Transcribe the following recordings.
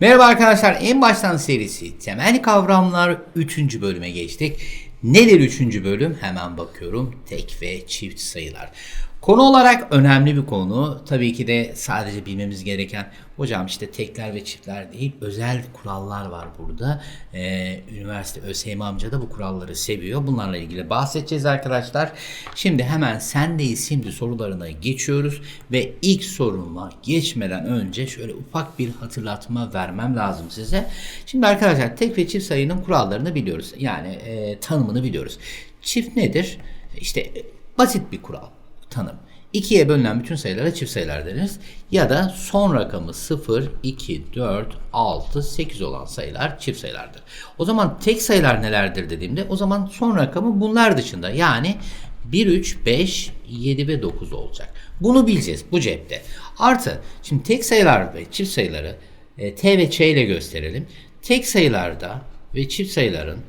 Merhaba arkadaşlar, en baştan serisi temel kavramlar 3. bölüme geçtik. Nedir 3. bölüm? Hemen bakıyorum. Tek ve çift sayılar. Konu olarak önemli bir konu. Tabii ki de sadece bilmemiz gereken hocam işte tekler ve çiftler değil özel kurallar var burada. Ee, üniversite ÖSYM amca da bu kuralları seviyor. Bunlarla ilgili bahsedeceğiz arkadaşlar. Şimdi hemen sendeyiz şimdi sorularına geçiyoruz ve ilk soruma geçmeden önce şöyle ufak bir hatırlatma vermem lazım size. Şimdi arkadaşlar tek ve çift sayının kurallarını biliyoruz. Yani e, tanımını biliyoruz. Çift nedir? İşte e, basit bir kural tanım. 2'ye bölünen bütün sayılara çift sayılar deriz. Ya da son rakamı 0, 2, 4, 6, 8 olan sayılar çift sayılardır. O zaman tek sayılar nelerdir dediğimde o zaman son rakamı bunlar dışında yani 1, 3, 5, 7 ve 9 olacak. Bunu bileceğiz bu cepte. Artı şimdi tek sayılar ve çift sayıları e, T ve Ç ile gösterelim. Tek sayılarda ve çift sayıların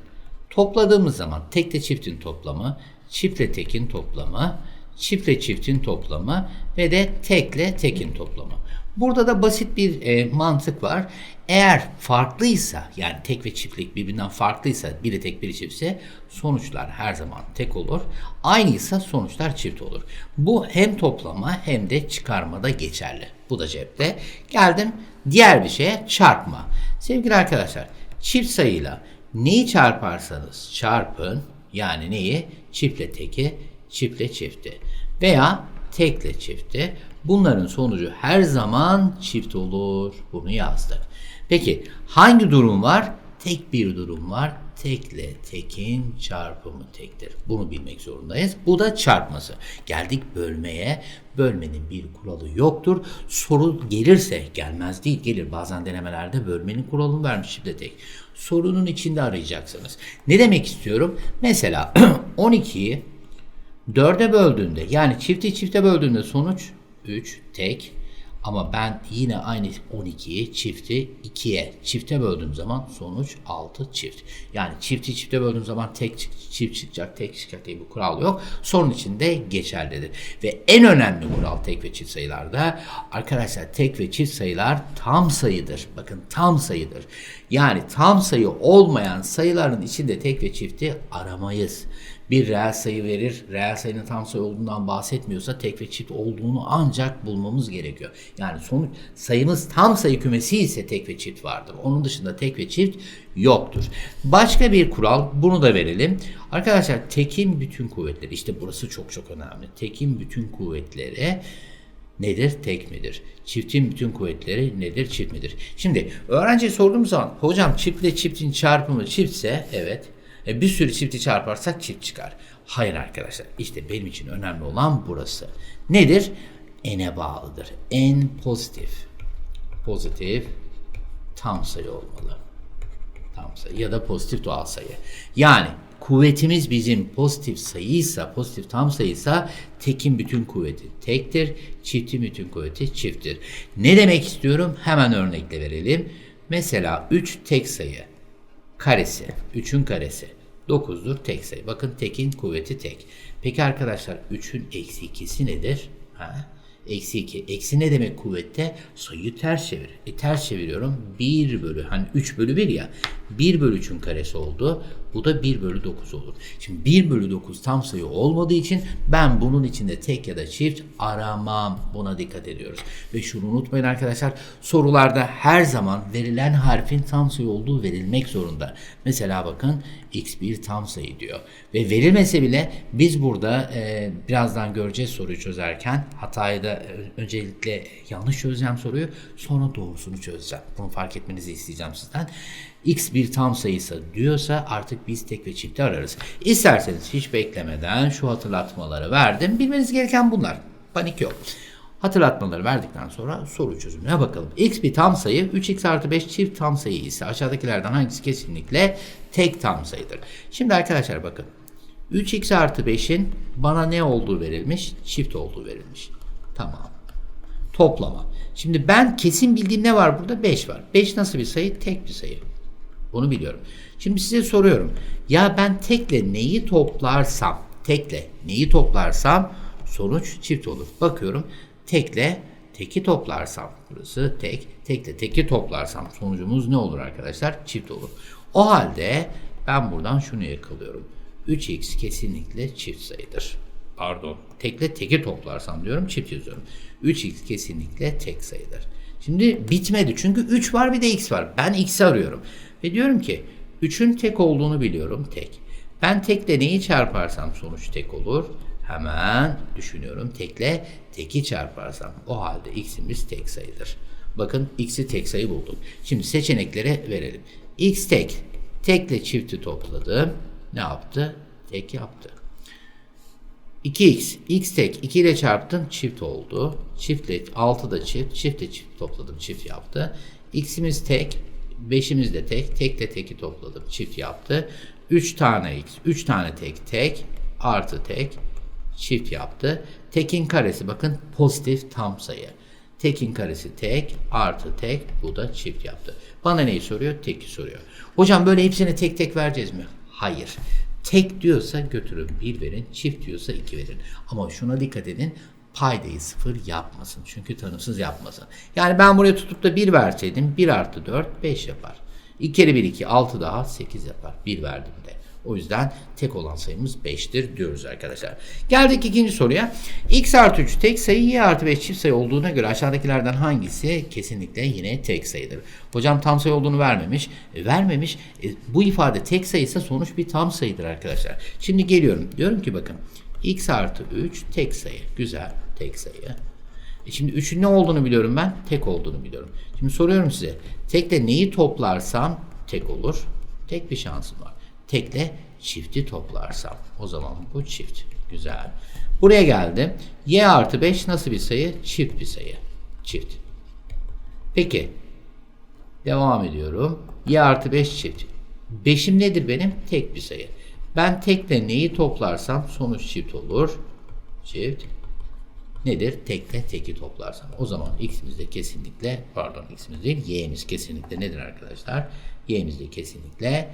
topladığımız zaman tekle çiftin toplamı, çiftle tekin toplamı, çiftle çiftin toplamı ve de tekle tekin toplamı. Burada da basit bir e, mantık var. Eğer farklıysa yani tek ve çiftlik birbirinden farklıysa biri tek biri çiftse sonuçlar her zaman tek olur. Aynıysa sonuçlar çift olur. Bu hem toplama hem de çıkarmada geçerli. Bu da cepte. Geldim diğer bir şeye çarpma. Sevgili arkadaşlar çift sayıyla neyi çarparsanız çarpın yani neyi? Çiftle teki çiftle çifti veya tekle çifti. Bunların sonucu her zaman çift olur. Bunu yazdık. Peki hangi durum var? Tek bir durum var. Tekle tekin çarpımı tektir. Bunu bilmek zorundayız. Bu da çarpması. Geldik bölmeye. Bölmenin bir kuralı yoktur. Soru gelirse gelmez değil gelir. Bazen denemelerde bölmenin kuralını vermiş şimdi tek. Sorunun içinde arayacaksınız. Ne demek istiyorum? Mesela 12'yi 4'e böldüğünde yani çifti çifte böldüğünde sonuç 3 tek ama ben yine aynı 12'yi çifti 2'ye çifte böldüğüm zaman sonuç 6 çift. Yani çifti çifte böldüğüm zaman tek çift çıkacak, tek çıkacak diye bir kural yok. Sorun içinde geçerlidir. Ve en önemli kural tek ve çift sayılarda arkadaşlar tek ve çift sayılar tam sayıdır. Bakın tam sayıdır. Yani tam sayı olmayan sayıların içinde tek ve çifti aramayız bir reel sayı verir. Reel sayının tam sayı olduğundan bahsetmiyorsa tek ve çift olduğunu ancak bulmamız gerekiyor. Yani sonuç sayımız tam sayı kümesi ise tek ve çift vardır. Onun dışında tek ve çift yoktur. Başka bir kural bunu da verelim. Arkadaşlar tekin bütün kuvvetleri işte burası çok çok önemli. Tekin bütün kuvvetleri nedir? Tek midir? Çiftin bütün kuvvetleri nedir? Çift midir? Şimdi öğrenciye sorduğum zaman hocam çiftle çiftin çarpımı çiftse evet e, bir sürü çifti çarparsak çift çıkar. Hayır arkadaşlar işte benim için önemli olan burası. Nedir? N'e bağlıdır. N pozitif. Pozitif tam sayı olmalı. Tam sayı ya da pozitif doğal sayı. Yani kuvvetimiz bizim pozitif sayıysa, pozitif tam sayıysa tekin bütün kuvveti tektir, çiftin bütün kuvveti çifttir. Ne demek istiyorum? Hemen örnekle verelim. Mesela 3 tek sayı karesi, 3'ün karesi 9'dur tek sayı. Bakın tekin kuvveti tek. Peki arkadaşlar 3'ün eksi 2'si nedir? Ha? Eksi 2. Eksi ne demek kuvvette? Sayıyı ters çevir. E ters çeviriyorum. 1 bölü hani 3 bölü 1 ya. 1 bölü 3'ün karesi oldu. Bu da 1 bölü 9 olur. Şimdi 1 bölü 9 tam sayı olmadığı için ben bunun içinde tek ya da çift aramam. Buna dikkat ediyoruz. Ve şunu unutmayın arkadaşlar. Sorularda her zaman verilen harfin tam sayı olduğu verilmek zorunda. Mesela bakın x1 tam sayı diyor. Ve verilmese bile biz burada e, birazdan göreceğiz soruyu çözerken hatayı da e, öncelikle yanlış çözeceğim soruyu sonra doğrusunu çözeceğim. Bunu fark etmenizi isteyeceğim sizden x bir tam sayısı diyorsa artık biz tek ve çifti ararız. İsterseniz hiç beklemeden şu hatırlatmaları verdim. Bilmeniz gereken bunlar. Panik yok. Hatırlatmaları verdikten sonra soru çözümüne bakalım. x bir tam sayı, 3x artı 5 çift tam sayı ise aşağıdakilerden hangisi kesinlikle tek tam sayıdır? Şimdi arkadaşlar bakın. 3x artı 5'in bana ne olduğu verilmiş? Çift olduğu verilmiş. Tamam. Toplama. Şimdi ben kesin bildiğim ne var burada? 5 var. 5 nasıl bir sayı? Tek bir sayı. Onu biliyorum. Şimdi size soruyorum. Ya ben tekle neyi toplarsam, tekle neyi toplarsam sonuç çift olur. Bakıyorum tekle teki toplarsam burası tek, tekle teki toplarsam sonucumuz ne olur arkadaşlar? Çift olur. O halde ben buradan şunu yakalıyorum. 3x kesinlikle çift sayıdır. Pardon. Tekle teki toplarsam diyorum çift yazıyorum. 3x kesinlikle tek sayıdır. Şimdi bitmedi çünkü 3 var bir de x var. Ben x'i arıyorum. Ve diyorum ki 3'ün tek olduğunu biliyorum tek. Ben tekle neyi çarparsam sonuç tek olur. Hemen düşünüyorum. Tekle teki çarparsam o halde x'imiz tek sayıdır. Bakın x'i tek sayı bulduk. Şimdi seçeneklere verelim. x tek. Tekle çifti topladım. Ne yaptı? Tek yaptı. 2x. x tek 2 ile çarptım çift oldu. Çiftle 6 da çift. Çiftle çift topladım çift yaptı. x'imiz tek. 5'imiz de tek. Tekle teki topladım çift yaptı. 3 tane x. 3 tane tek tek. Artı tek. Çift yaptı. Tekin karesi bakın pozitif tam sayı. Tekin karesi tek artı tek bu da çift yaptı. Bana neyi soruyor? Teki soruyor. Hocam böyle hepsini tek tek vereceğiz mi? Hayır. Tek diyorsa götürün 1 verin, çift diyorsa 2 verin. Ama şuna dikkat edin paydayı sıfır yapmasın. Çünkü tanımsız yapmasın. Yani ben buraya tutup da 1 verseydim 1 artı 4 5 yapar. 2 kere 1 2 6 daha 8 yapar. 1 verdiğimde. O yüzden tek olan sayımız 5'tir diyoruz arkadaşlar. Geldik ikinci soruya. x artı 3 tek sayı, y artı 5 çift sayı olduğuna göre aşağıdakilerden hangisi kesinlikle yine tek sayıdır? Hocam tam sayı olduğunu vermemiş. E, vermemiş. E, bu ifade tek sayıysa sonuç bir tam sayıdır arkadaşlar. Şimdi geliyorum. Diyorum ki bakın. x artı 3 tek sayı. Güzel. Tek sayı. E şimdi 3'ün ne olduğunu biliyorum ben. Tek olduğunu biliyorum. Şimdi soruyorum size. Tekle neyi toplarsam tek olur. Tek bir şansım var. Tekle çifti toplarsam. O zaman bu çift. Güzel. Buraya geldim. Y artı 5 nasıl bir sayı? Çift bir sayı. Çift. Peki. Devam ediyorum. Y artı 5 çift. 5'im nedir benim? Tek bir sayı. Ben tekle neyi toplarsam sonuç çift olur. Çift. Nedir? Tekle teki toplarsam. O zaman x'imiz de kesinlikle pardon x'imiz değil y'miz kesinlikle nedir arkadaşlar? Y'miz de kesinlikle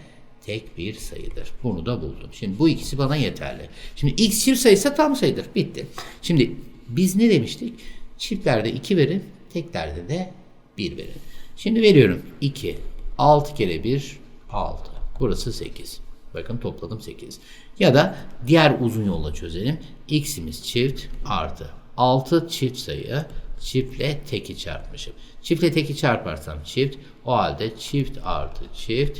tek bir sayıdır. Bunu da buldum. Şimdi bu ikisi bana yeterli. Şimdi x çift sayısa tam sayıdır. Bitti. Şimdi biz ne demiştik? Çiftlerde 2 verin, teklerde de 1 verin. Şimdi veriyorum 2. 6 kere 1 6. Burası 8. Bakın topladım 8. Ya da diğer uzun yolla çözelim. x'imiz çift artı 6 çift sayı çiftle teki çarpmışım. Çiftle teki çarparsam çift. O halde çift artı çift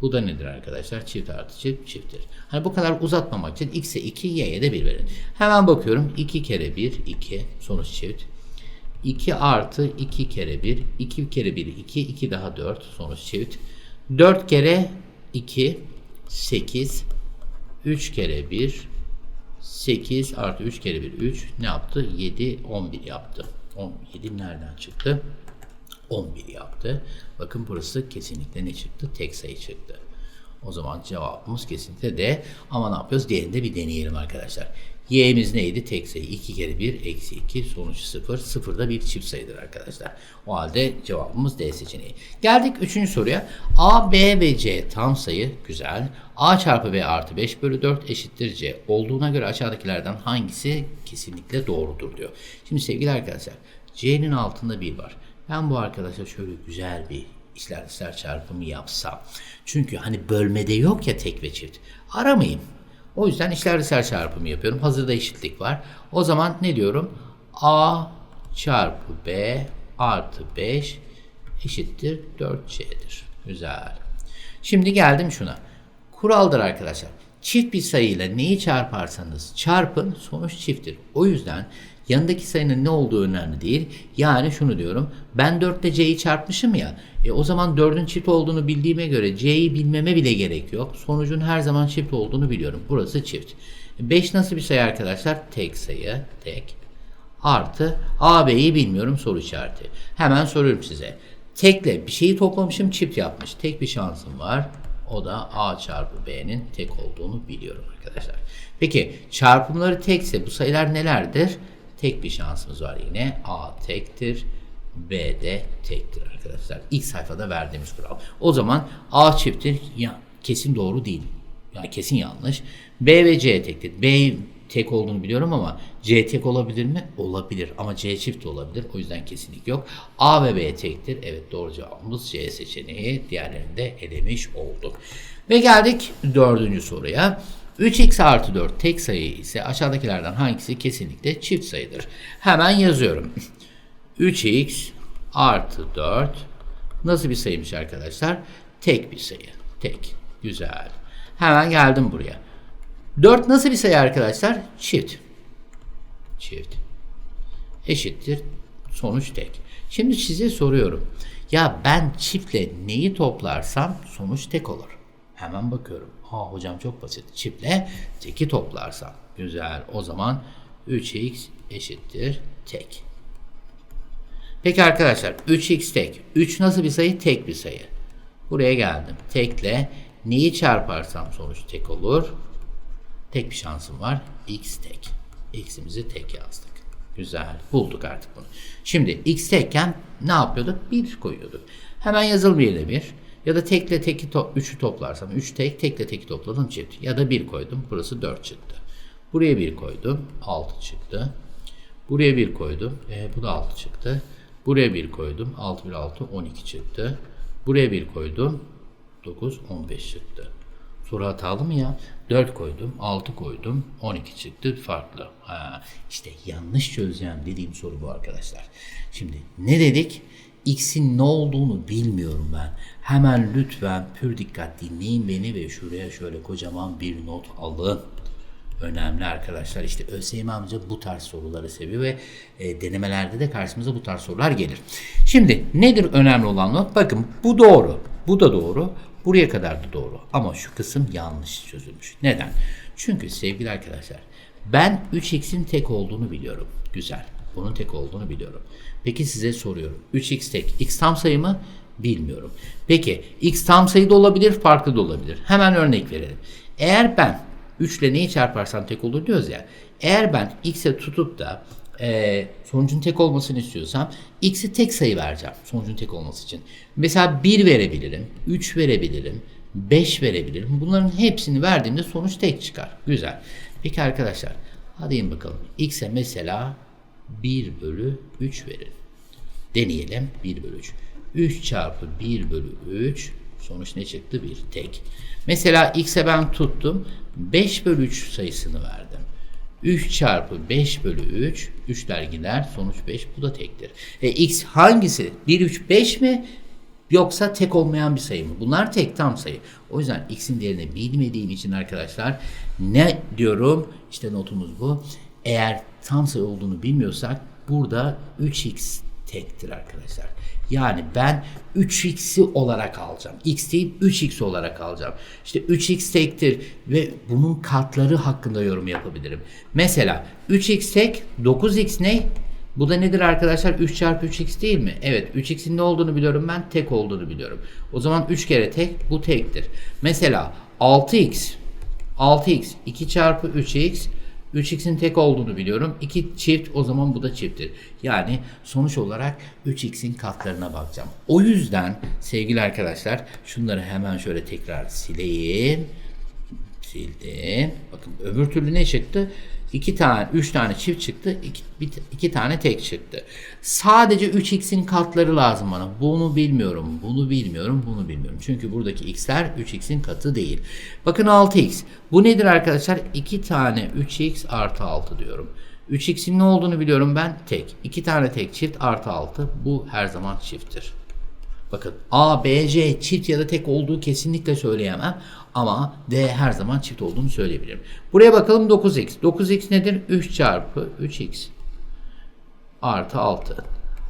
bu da nedir arkadaşlar? Çift artı çift çifttir. Hani bu kadar uzatmamak için x'e 2, y'ye de 1 verin. Hemen bakıyorum. 2 kere 1, 2. Sonuç çift. 2 artı 2 kere 1. 2 kere 1, 2. 2 daha 4. Sonuç çift. 4 kere 2, 8. 3 kere 1, 8 artı 3 kere 1, 3. Ne yaptı? 7, 11 yaptı. 17 nereden çıktı? 11 yaptı. Bakın burası kesinlikle ne çıktı? Tek sayı çıktı. O zaman cevabımız kesinlikle D. Ama ne yapıyoruz? Diğerini de bir deneyelim arkadaşlar. Y'miz neydi? Tek sayı. 2 kere 1 eksi 2 sonuç 0. 0 da bir çift sayıdır arkadaşlar. O halde cevabımız D seçeneği. Geldik 3. soruya. A, B ve C tam sayı. Güzel. A çarpı B artı 5 bölü 4 eşittir C. Olduğuna göre aşağıdakilerden hangisi kesinlikle doğrudur diyor. Şimdi sevgili arkadaşlar C'nin altında 1 var. Ben bu arkadaşa şöyle güzel bir işler çarpımı yapsam. Çünkü hani bölmede yok ya tek ve çift. Aramayayım. O yüzden işler dışlar çarpımı yapıyorum. Hazırda eşitlik var. O zaman ne diyorum? A çarpı B artı 5 eşittir 4C'dir. Güzel. Şimdi geldim şuna. Kuraldır arkadaşlar. Çift bir sayıyla neyi çarparsanız çarpın sonuç çifttir. O yüzden yanındaki sayının ne olduğu önemli değil. Yani şunu diyorum. Ben 4 ile c'yi çarpmışım ya. E o zaman 4'ün çift olduğunu bildiğime göre c'yi bilmeme bile gerek yok. Sonucun her zaman çift olduğunu biliyorum. Burası çift. 5 nasıl bir sayı arkadaşlar? Tek sayı. Tek. Artı AB'yi bilmiyorum soru işareti. Hemen soruyorum size. Tekle bir şeyi toplamışım çift yapmış. Tek bir şansım var. O da A çarpı B'nin tek olduğunu biliyorum arkadaşlar. Peki çarpımları tekse bu sayılar nelerdir? Tek bir şansımız var yine. A tektir. B de tektir arkadaşlar. İlk sayfada verdiğimiz kural. O zaman A çifttir. Ya, kesin doğru değil. Yani kesin yanlış. B ve C tektir. B tek olduğunu biliyorum ama C tek olabilir mi? Olabilir ama C çift de olabilir. O yüzden kesinlik yok. A ve B tektir. Evet doğru cevabımız C seçeneği. Diğerlerini de elemiş olduk. Ve geldik dördüncü soruya. 3x artı 4 tek sayı ise aşağıdakilerden hangisi kesinlikle çift sayıdır? Hemen yazıyorum. 3x artı 4 nasıl bir sayıymış arkadaşlar? Tek bir sayı. Tek. Güzel. Hemen geldim buraya. 4 nasıl bir sayı arkadaşlar? Çift. Çift. Eşittir. Sonuç tek. Şimdi size soruyorum. Ya ben çiftle neyi toplarsam sonuç tek olur. Hemen bakıyorum. Ha hocam çok basit. Çiftle teki toplarsam. Güzel. O zaman 3x eşittir tek. Peki arkadaşlar 3x tek. 3 nasıl bir sayı? Tek bir sayı. Buraya geldim. Tekle neyi çarparsam sonuç tek olur. Tek bir şansım var. X tek. X'imizi tek yazdık. Güzel. Bulduk artık bunu. Şimdi x tekken ne yapıyorduk? 1 koyuyorduk. Hemen yazılım yerine 1. Ya da tekle teki to 3'ü toplarsam 3 tek, tekle teki topladım çift. Ya da 1 koydum. Burası 4 çıktı. Buraya 1 koydum. 6 çıktı. Buraya 1 koydum. E, bu da 6 çıktı. Buraya 1 koydum. 6 1 6 12 çıktı. Buraya 1 koydum. 9 15 çıktı. Soru hatalı mı ya? 4 koydum, 6 koydum, 12 çıktı farklı. Ha, işte yanlış çözeceğim dediğim soru bu arkadaşlar. Şimdi ne dedik? X'in ne olduğunu bilmiyorum ben. Hemen lütfen pür dikkat dinleyin beni ve şuraya şöyle kocaman bir not alın. Önemli arkadaşlar. İşte ÖSYM amca bu tarz soruları seviyor ve e, denemelerde de karşımıza bu tarz sorular gelir. Şimdi nedir önemli olan not? Bakın bu doğru. Bu da doğru. Buraya kadar da doğru. Ama şu kısım yanlış çözülmüş. Neden? Çünkü sevgili arkadaşlar ben 3x'in tek olduğunu biliyorum. Güzel. Bunun tek olduğunu biliyorum. Peki size soruyorum. 3x tek. x tam sayı mı? Bilmiyorum. Peki x tam sayı da olabilir, farklı da olabilir. Hemen örnek verelim. Eğer ben 3 ile neyi çarparsam tek olur diyoruz ya. Eğer ben x'e tutup da e, sonucun tek olmasını istiyorsam x'i tek sayı vereceğim sonucun tek olması için. Mesela 1 verebilirim, 3 verebilirim, 5 verebilirim. Bunların hepsini verdiğimde sonuç tek çıkar. Güzel. Peki arkadaşlar hadi in bakalım. x'e mesela 1 bölü 3 verin. Deneyelim 1 bölü 3. 3 çarpı 1 bölü 3 sonuç ne çıktı? 1 tek. Mesela x'e ben tuttum 5 bölü 3 sayısını verdim. 3 çarpı 5 bölü 3 3'ler gider sonuç 5 bu da tektir. E, x hangisi? 1 3 5 mi? Yoksa tek olmayan bir sayı mı? Bunlar tek tam sayı. O yüzden x'in değerini bilmediğim için arkadaşlar ne diyorum? İşte notumuz bu. Eğer tam sayı olduğunu bilmiyorsak burada 3x tektir arkadaşlar. Yani ben 3x'i olarak alacağım. x değil 3x olarak alacağım. İşte 3x tektir ve bunun katları hakkında yorum yapabilirim. Mesela 3x tek 9x ne? Bu da nedir arkadaşlar? 3 çarpı 3x değil mi? Evet 3x'in ne olduğunu biliyorum ben. Tek olduğunu biliyorum. O zaman 3 kere tek bu tektir. Mesela 6x 6x 2 çarpı 3x 3x'in tek olduğunu biliyorum. 2 çift o zaman bu da çifttir. Yani sonuç olarak 3x'in katlarına bakacağım. O yüzden sevgili arkadaşlar şunları hemen şöyle tekrar sileyim. Sildim. Bakın öbür türlü ne çıktı? 2 tane, 3 tane çift çıktı, 2 tane tek çıktı. Sadece 3x'in katları lazım bana. Bunu bilmiyorum, bunu bilmiyorum, bunu bilmiyorum. Çünkü buradaki x'ler 3x'in katı değil. Bakın 6x. Bu nedir arkadaşlar? 2 tane 3x artı 6 diyorum. 3x'in ne olduğunu biliyorum ben. Tek. 2 tane tek çift artı 6. Bu her zaman çifttir. Bakın A, B, C çift ya da tek olduğu kesinlikle söyleyemem. Ama D her zaman çift olduğunu söyleyebilirim. Buraya bakalım 9x. 9x nedir? 3 çarpı 3x artı 6.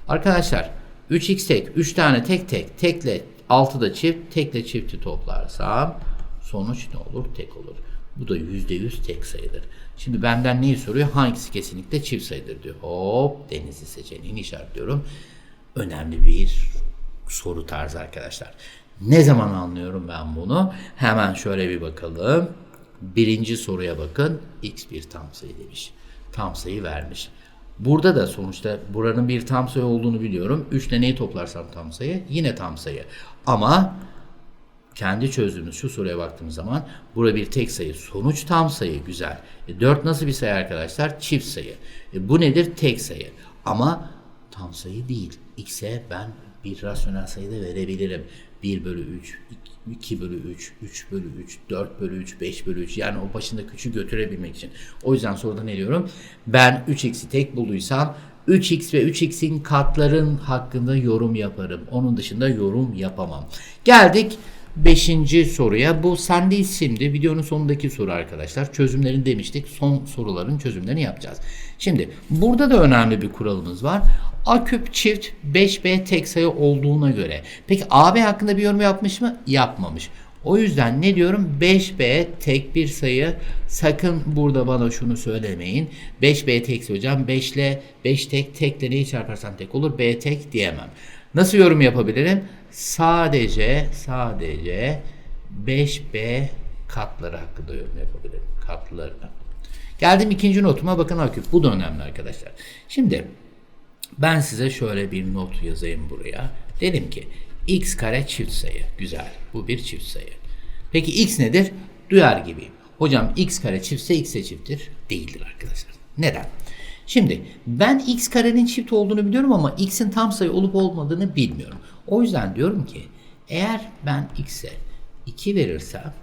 Arkadaşlar 3x tek, 3 tane tek tek, tekle 6 da çift, tekle çifti toplarsam sonuç ne olur? Tek olur. Bu da %100 tek sayıdır. Şimdi benden neyi soruyor? Hangisi kesinlikle çift sayıdır diyor. Hop denizli seçeneğini işaretliyorum. Önemli bir soru tarzı arkadaşlar. Ne zaman anlıyorum ben bunu? Hemen şöyle bir bakalım. Birinci soruya bakın. X bir tam sayı demiş. Tam sayı vermiş. Burada da sonuçta buranın bir tam sayı olduğunu biliyorum. 3 ile neyi toplarsam tam sayı? Yine tam sayı. Ama kendi çözdüğümüz şu soruya baktığımız zaman bura bir tek sayı. Sonuç tam sayı. Güzel. E, 4 nasıl bir sayı arkadaşlar? Çift sayı. E, bu nedir? Tek sayı. Ama tam sayı değil. X'e ben bir rasyonel sayı da verebilirim. 1 bölü 3, 2 bölü 3, 3 bölü 3, 4 bölü 3, 5 bölü 3 yani o başındaki 3'ü götürebilmek için. O yüzden soruda ne diyorum? Ben 3x'i tek bulduysam 3x ve 3x'in katların hakkında yorum yaparım. Onun dışında yorum yapamam. Geldik 5. soruya. Bu sendeyiz şimdi. Videonun sonundaki soru arkadaşlar. Çözümlerini demiştik. Son soruların çözümlerini yapacağız. Şimdi burada da önemli bir kuralımız var. A küp çift 5B tek sayı olduğuna göre. Peki AB hakkında bir yorum yapmış mı? Yapmamış. O yüzden ne diyorum? 5B tek bir sayı. Sakın burada bana şunu söylemeyin. 5B tek sayı hocam. 5 ile 5 tek. Tekle neyi çarparsan tek olur. B tek diyemem. Nasıl yorum yapabilirim? Sadece sadece 5B katları hakkında yorum yapabilirim. Katlarına. Geldim ikinci notuma bakın aküp. Bu da önemli arkadaşlar. Şimdi ben size şöyle bir not yazayım buraya. Dedim ki x kare çift sayı. Güzel. Bu bir çift sayı. Peki x nedir? Duyar gibiyim. Hocam x kare çiftse x de çifttir. Değildir arkadaşlar. Neden? Şimdi ben x karenin çift olduğunu biliyorum ama x'in tam sayı olup olmadığını bilmiyorum. O yüzden diyorum ki eğer ben x'e 2 verirsem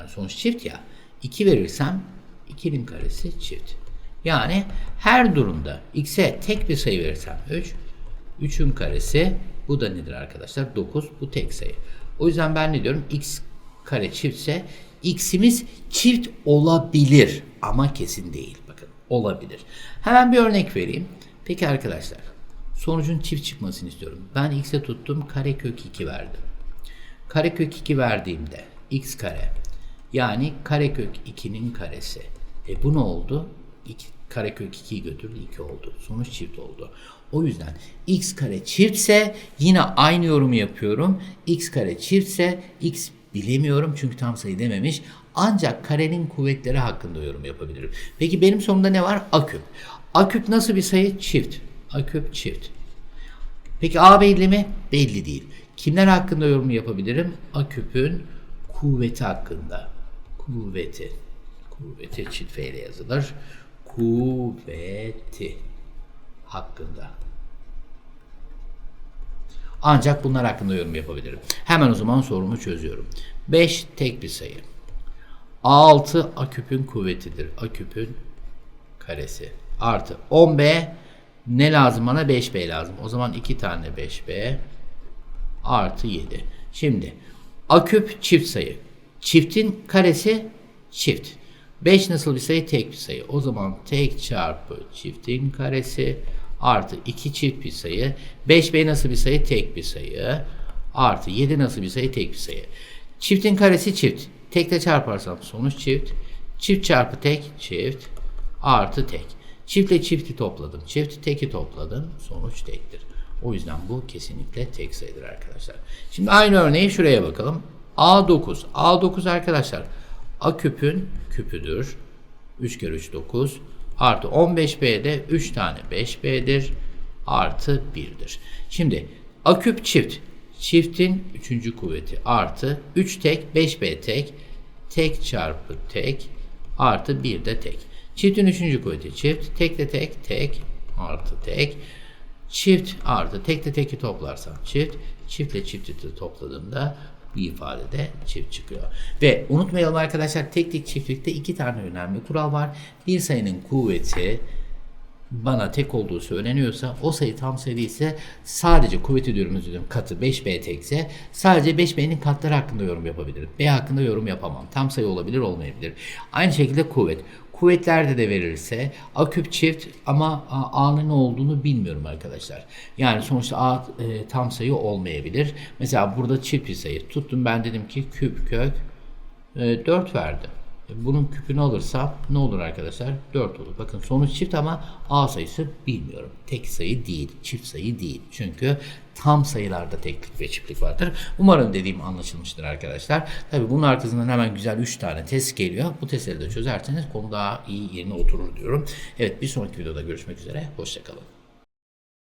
yani sonuç çift ya 2 verirsem 2'nin karesi çift. Yani her durumda x'e tek bir sayı verirsem 3, 3'ün karesi bu da nedir arkadaşlar? 9 bu tek sayı. O yüzden ben ne diyorum? x kare çiftse x'imiz çift olabilir ama kesin değil. Bakın olabilir. Hemen bir örnek vereyim. Peki arkadaşlar sonucun çift çıkmasını istiyorum. Ben x'e tuttum karekök 2 verdim. Karekök 2 verdiğimde x kare yani karekök 2'nin karesi. E bu ne oldu? 2, karekök 2'yi götürdü 2 oldu. Sonuç çift oldu. O yüzden x kare çiftse yine aynı yorumu yapıyorum. x kare çiftse x bilemiyorum çünkü tam sayı dememiş. Ancak karenin kuvvetleri hakkında yorum yapabilirim. Peki benim sorumda ne var? A küp. A küp nasıl bir sayı? Çift. A küp çift. Peki A belli mi? Belli değil. Kimler hakkında yorum yapabilirim? A küpün kuvveti hakkında. Kuvveti. Kuvveti çift ile yazılır. Kuvveti hakkında. Ancak bunlar hakkında yorum yapabilirim. Hemen o zaman sorumu çözüyorum. 5 tek bir sayı. A6 A küpün kuvvetidir. A küpün karesi. Artı 10B ne lazım bana? 5B lazım. O zaman 2 tane 5B artı 7. Şimdi A küp çift sayı. Çiftin karesi çift. 5 nasıl bir sayı? Tek bir sayı. O zaman tek çarpı çiftin karesi artı 2 çift bir sayı. 5b nasıl bir sayı? Tek bir sayı. Artı 7 nasıl bir sayı? Tek bir sayı. Çiftin karesi çift. Tekle çarparsam sonuç çift. Çift çarpı tek çift. Artı tek. Çiftle çifti topladım. Çift teki topladım. Sonuç tektir. O yüzden bu kesinlikle tek sayıdır arkadaşlar. Şimdi aynı örneği şuraya bakalım. A9. A9 arkadaşlar A küpün küpüdür. 3 kere 3 9 artı 15B'de 3 tane 5B'dir artı 1'dir. Şimdi A küp çift. Çiftin 3. kuvveti artı 3 tek 5B tek tek çarpı tek artı 1 de tek. Çiftin 3. kuvveti çift. Tek de tek tek artı tek. Çift artı tek de teki toplarsam çift. Çiftle çifti topladığımda bir ifadede çift çıkıyor. Ve unutmayalım arkadaşlar tek tek çiftlikte iki tane önemli kural var. Bir sayının kuvveti bana tek olduğu söyleniyorsa o sayı tam sayı ise sadece kuvveti diyorum katı 5B tekse sadece 5B'nin katları hakkında yorum yapabilirim. B hakkında yorum yapamam. Tam sayı olabilir olmayabilir. Aynı şekilde kuvvet. Kuvvetlerde de verirse A küp çift ama A'nın ne olduğunu bilmiyorum arkadaşlar. Yani sonuçta A e, tam sayı olmayabilir. Mesela burada çift bir sayı. Tuttum ben dedim ki küp kök e, 4 verdi. Bunun küpünü alırsam ne olur arkadaşlar? 4 olur. Bakın sonuç çift ama A sayısı bilmiyorum. Tek sayı değil, çift sayı değil. Çünkü tam sayılarda teklik ve çiftlik vardır. Umarım dediğim anlaşılmıştır arkadaşlar. Tabi bunun arkasından hemen güzel 3 tane test geliyor. Bu testleri de çözerseniz konu daha iyi yerine oturur diyorum. Evet bir sonraki videoda görüşmek üzere. Hoşçakalın.